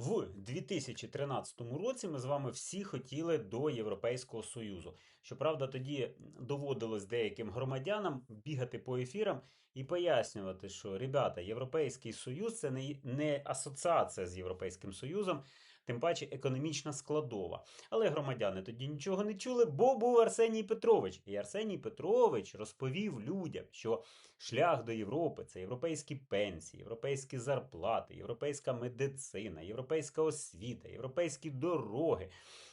В 2013 році ми з вами всі хотіли до Європейського Союзу. Щоправда, тоді доводилось деяким громадянам бігати по ефірам і пояснювати, що ребята, Європейський Союз це не, асоціація з Європейським Союзом, тим паче економічна складова. Але громадяни тоді нічого не чули, бо був Арсеній Петрович. І Арсеній Петрович розповів людям, що шлях до Європи це європейські пенсії, європейські зарплати, європейська медицина, європейська освіта, європейські дороги.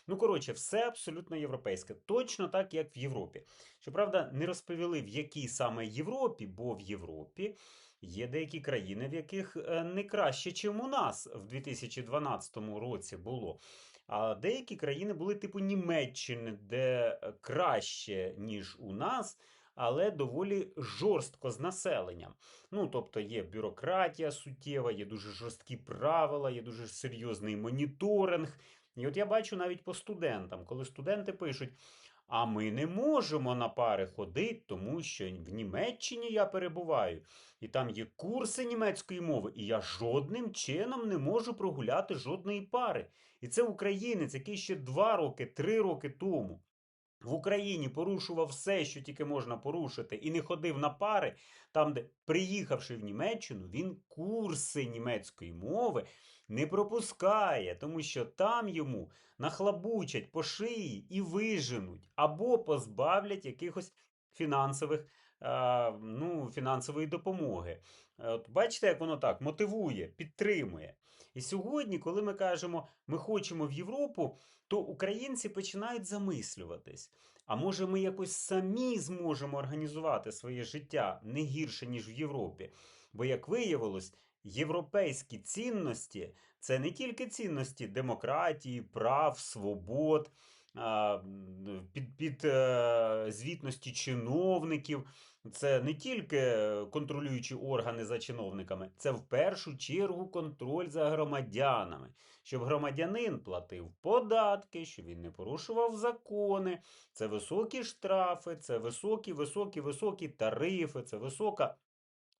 Ну, коротше, все абсолютно європейське, точно так, як в Європі. Щоправда, не розповіли, в якій саме Європі, бо в Європі є деякі країни, в яких е, не краще, ніж у нас в 2012 році було. А деякі країни були типу Німеччини, де е, краще, ніж у нас. Але доволі жорстко з населенням. Ну, тобто є бюрократія суттєва, є дуже жорсткі правила, є дуже серйозний моніторинг. І от я бачу навіть по студентам, коли студенти пишуть: а ми не можемо на пари ходити, тому що в Німеччині я перебуваю, і там є курси німецької мови, і я жодним чином не можу прогуляти жодної пари. І це українець, який ще два роки, три роки тому. В Україні порушував все, що тільки можна порушити, і не ходив на пари, там, де, приїхавши в Німеччину, він курси німецької мови не пропускає, тому що там йому нахлабучать по шиї і виженуть, або позбавлять якихось фінансових, ну, фінансової допомоги. От бачите, як воно так мотивує, підтримує. І сьогодні, коли ми кажемо, ми хочемо в Європу, то українці починають замислюватись. А може ми якось самі зможемо організувати своє життя не гірше, ніж в Європі? Бо, як виявилось, європейські цінності це не тільки цінності демократії, прав, свобод, під, під е, звітності чиновників. Це не тільки контролюючі органи за чиновниками, це в першу чергу контроль за громадянами, щоб громадянин платив податки, щоб він не порушував закони. Це високі штрафи, це високі, високі, високі тарифи, це висока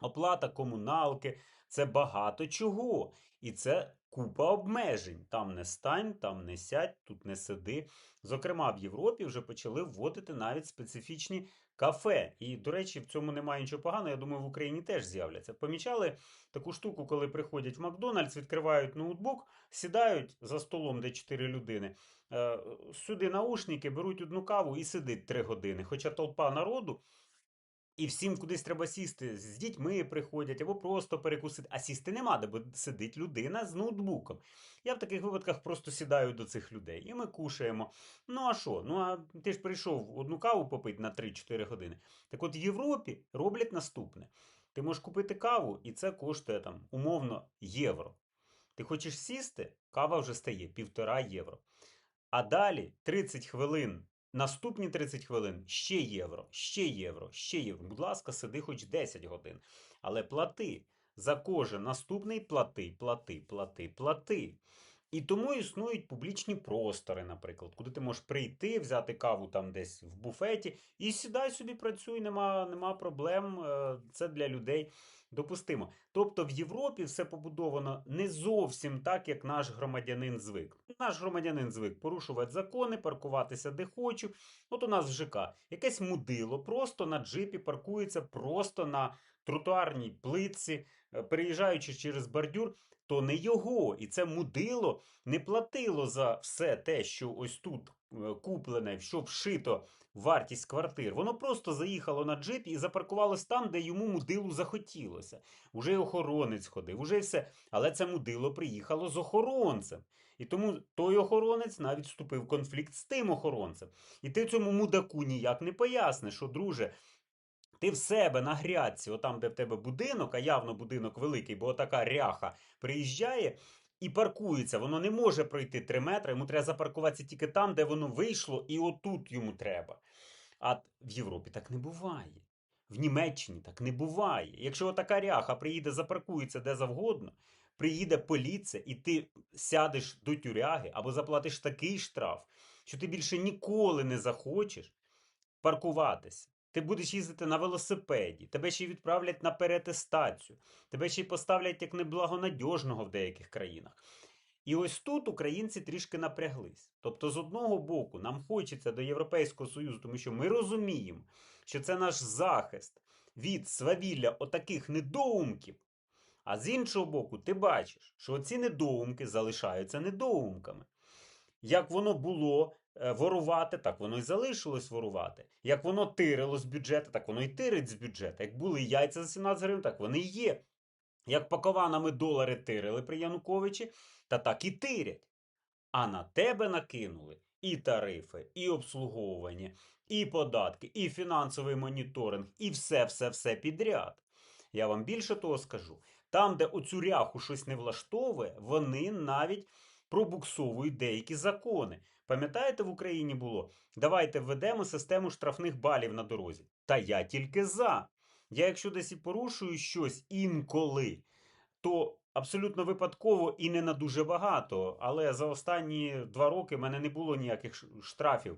оплата комуналки, це багато чого. І це купа обмежень. Там не стань, там не сядь, тут не сиди. Зокрема, в Європі вже почали вводити навіть специфічні кафе. І, до речі, в цьому немає нічого поганого. Я думаю, в Україні теж з'являться. Помічали таку штуку, коли приходять в Макдональдс, відкривають ноутбук, сідають за столом, де 4 людини. е, Сюди наушники, беруть одну каву і сидить 3 години. Хоча толпа народу. І всім кудись треба сісти. З дітьми приходять або просто перекусити. А сісти нема, де бо сидить людина з ноутбуком. Я в таких випадках просто сідаю до цих людей. І ми кушаємо. Ну а що? Ну а ти ж прийшов одну каву попити на 3-4 години. Так от в Європі роблять наступне: ти можеш купити каву, і це коштує там умовно євро. Ти хочеш сісти, кава вже стає півтора євро. А далі 30 хвилин. Наступні 30 хвилин ще євро, ще євро, ще євро. Будь ласка, сиди хоч 10 годин. Але плати. За кожен наступний плати, плати, плати, плати. І тому існують публічні простори, наприклад, куди ти можеш прийти, взяти каву там десь в буфеті і сідай собі, працюй, нема, нема проблем. е, Це для людей допустимо. Тобто в Європі все побудовано не зовсім так, як наш громадянин звик. Наш громадянин звик порушувати закони, паркуватися де хочу. От у нас в ЖК якесь мудило просто на джипі паркується, просто на тротуарній плитці, е, переїжджаючи через бордюр, то не його. І це мудило не платило за все те, що ось тут е, куплене, що вшито вартість квартир. Воно просто заїхало на джипі і запаркувалось там, де йому мудилу захотілося. Уже й охоронець ходив, уже й все. Але це мудило приїхало з охоронцем. І тому той охоронець навіть вступив в конфлікт з тим охоронцем. І ти цьому мудаку ніяк не поясниш, що, друже, ти в себе на грядці, отам, де в тебе будинок, а явно будинок великий, бо така ряха приїжджає і паркується. Воно не може пройти 3 метри, йому треба запаркуватися тільки там, де воно вийшло, і отут йому треба. А в Європі так не буває. В Німеччині так не буває. Якщо така ряха приїде, запаркується де завгодно, приїде поліція, і ти сядеш до тюряги або заплатиш такий штраф, що ти більше ніколи не захочеш паркуватися. Ти будеш їздити на велосипеді, тебе ще й відправлять на перетестацію, тебе ще й поставлять як неблагонадіжного в деяких країнах. І ось тут українці трішки напряглись. Тобто, з одного боку, нам хочеться до Європейського Союзу, тому що ми розуміємо, що це наш захист від свавілля отаких недоумків. А з іншого боку, ти бачиш, що ці недоумки залишаються недоумками. Як воно було е, ворувати, так воно і залишилось ворувати. Як воно тирило з бюджету, так воно і тирить з бюджету. Як були яйця за 17 гривень, так вони і є. Як пакованами долари тирили при Януковичі, та так і тирять. А на тебе накинули і тарифи, і обслуговування, і податки, і фінансовий моніторинг, і все-все-все підряд. Я вам більше того скажу: там, де оцю ряху щось не влаштовує, вони навіть пробуксовують деякі закони. Пам'ятаєте, в Україні було? Давайте введемо систему штрафних балів на дорозі. Та я тільки за. Я, якщо десь і порушую щось інколи, то абсолютно випадково і не на дуже багато. Але за останні два роки в мене не було ніяких штрафів.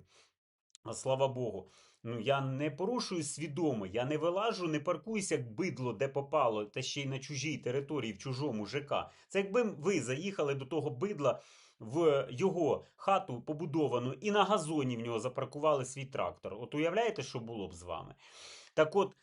Слава Богу. Ну, я не порушую свідомо, я не вилажу, не паркуюся як бидло, де попало, та ще й на чужій території, в чужому ЖК. Це якби ви заїхали до того бидла в його хату побудовану і на газоні в нього запаркували свій трактор. От уявляєте, що було б з вами? Так от.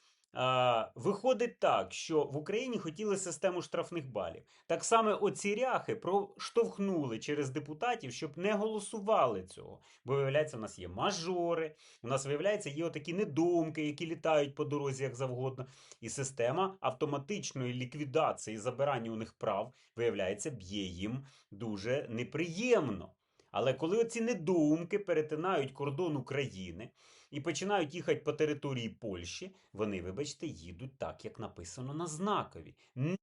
Виходить так, що в Україні хотіли систему штрафних балів. Так само оці ряхи проштовхнули через депутатів, щоб не голосували цього. Бо виявляється, у нас є мажори, у нас виявляється, є отакі недоумки, які літають по дорозі як завгодно. І система автоматичної ліквідації забирання у них прав, виявляється, б'є їм дуже неприємно. Але коли оці недоумки перетинають кордон України і починають їхати по території Польщі, вони, вибачте, їдуть так, як написано на знакові. Ні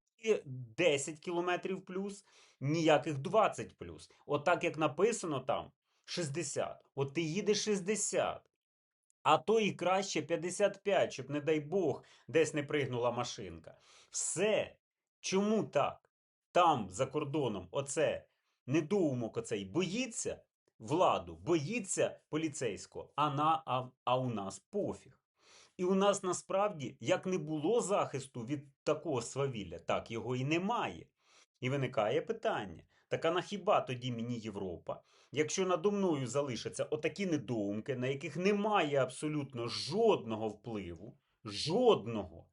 10 кілометрів плюс, ніяких 20 плюс. От так, як написано там 60. От ти їдеш 60. А то і краще 55, щоб, не дай Бог, десь не пригнула машинка. Все. Чому так? Там, за кордоном, оце недоумок оцей боїться владу, боїться поліцейського, а, на, а, а у нас пофіг. І у нас насправді як не було захисту від такого свавілля, так його і немає. І виникає питання: так а на хіба тоді мені Європа? Якщо надо мною залишаться отакі недоумки, на яких немає абсолютно жодного впливу, жодного,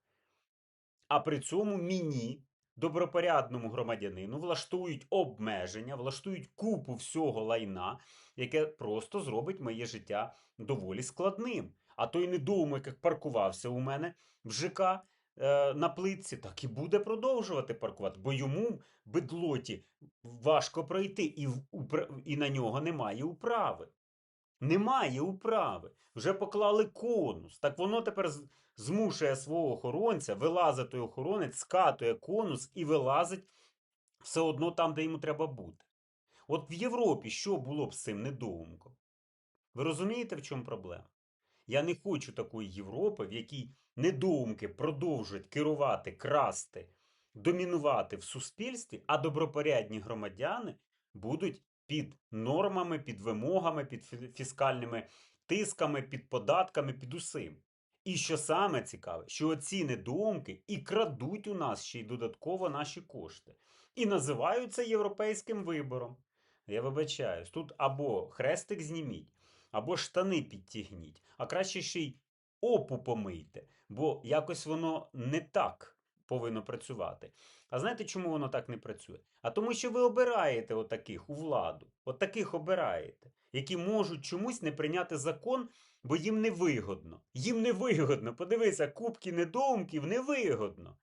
а при цьому мені, добропорядному громадянину, влаштують обмеження, влаштують купу всього лайна, яке просто зробить моє життя доволі складним. А той недоумок, як паркувався у мене в ЖК е, на плитці, так і буде продовжувати паркувати, бо йому бедлоті важко пройти, і, і на нього немає управи. Немає управи. Вже поклали конус. Так воно тепер змушує свого охоронця вилазити охоронець, скатує конус і вилазить все одно там, де йому треба бути. От в Європі що було б з цим недоумком? Ви розумієте, в чому проблема? Я не хочу такої Європи, в якій недоумки продовжують керувати, красти, домінувати в суспільстві, а добропорядні громадяни будуть під нормами, під вимогами, під фіскальними тисками, під податками, під усім. І що саме цікаве, що оці недоумки і крадуть у нас ще й додатково наші кошти. І називаються європейським вибором. Я вибачаюсь, тут або хрестик зніміть, або штани підтягніть, а краще ще й опу помийте, бо якось воно не так повинно працювати. А знаєте, чому воно так не працює? А тому, що ви обираєте отаких у владу, отаких обираєте, які можуть чомусь не прийняти закон, бо їм не вигодно. Їм не вигодно. Подивися, кубки недоумків невигодно.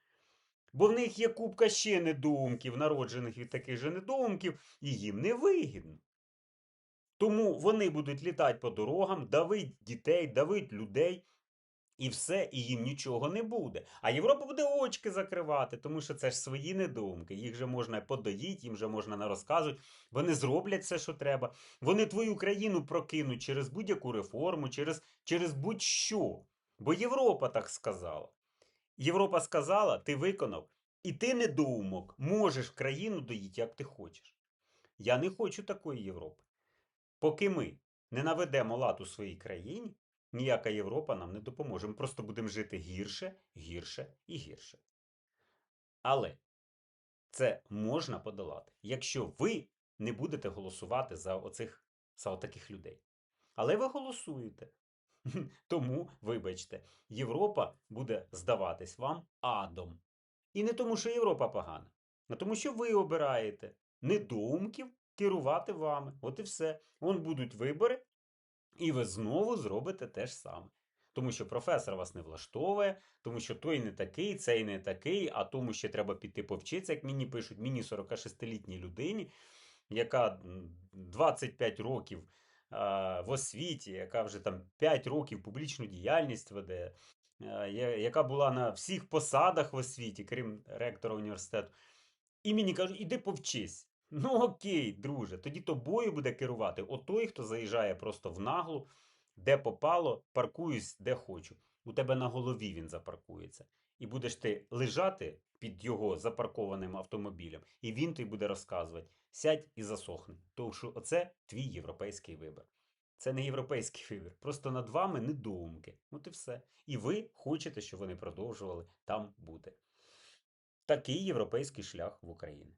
Бо в них є купка ще недоумків, народжених від таких же недоумків, і їм не вигідно. Тому вони будуть літати по дорогам, давить дітей, давить людей, і все, і їм нічого не буде. А Європа буде очки закривати, тому що це ж свої недоумки. Їх же можна подоїть, їм же можна не розказувати. Вони зроблять все, що треба. Вони твою країну прокинуть через будь-яку реформу, через, через будь-що. Бо Європа так сказала. Європа сказала, ти виконав, і ти недоумок можеш країну доїти, як ти хочеш. Я не хочу такої Європи. Поки ми не наведемо лад у своїй країні, ніяка Європа нам не допоможе. Ми просто будемо жити гірше, гірше і гірше. Але це можна подолати, якщо ви не будете голосувати за оцих за отаких людей. Але ви голосуєте. Тому, вибачте, Європа буде здаватись вам адом. І не тому, що Європа погана, а тому, що ви обираєте недоумків керувати вами. От і все. Вон будуть вибори, і ви знову зробите те ж саме. Тому що професор вас не влаштовує, тому що той не такий, цей не такий, а тому ще треба піти повчитися, як мені пишуть, мені 46-літній людині, яка 25 років а, в освіті, яка вже там 5 років публічну діяльність веде, а, яка була на всіх посадах в освіті, крім ректора університету. І мені кажуть, іди повчись. Ну окей, друже, тоді тобою буде керувати отой, хто заїжджає просто в наглу, де попало, паркуюсь, де хочу. У тебе на голові він запаркується. І будеш ти лежати під його запаркованим автомобілем, і він тобі буде розказувати: сядь і засохни. Тому що оце твій європейський вибір. Це не європейський вибір. Просто над вами недоумки. От і все. І ви хочете, щоб вони продовжували там бути. Такий європейський шлях в Україні.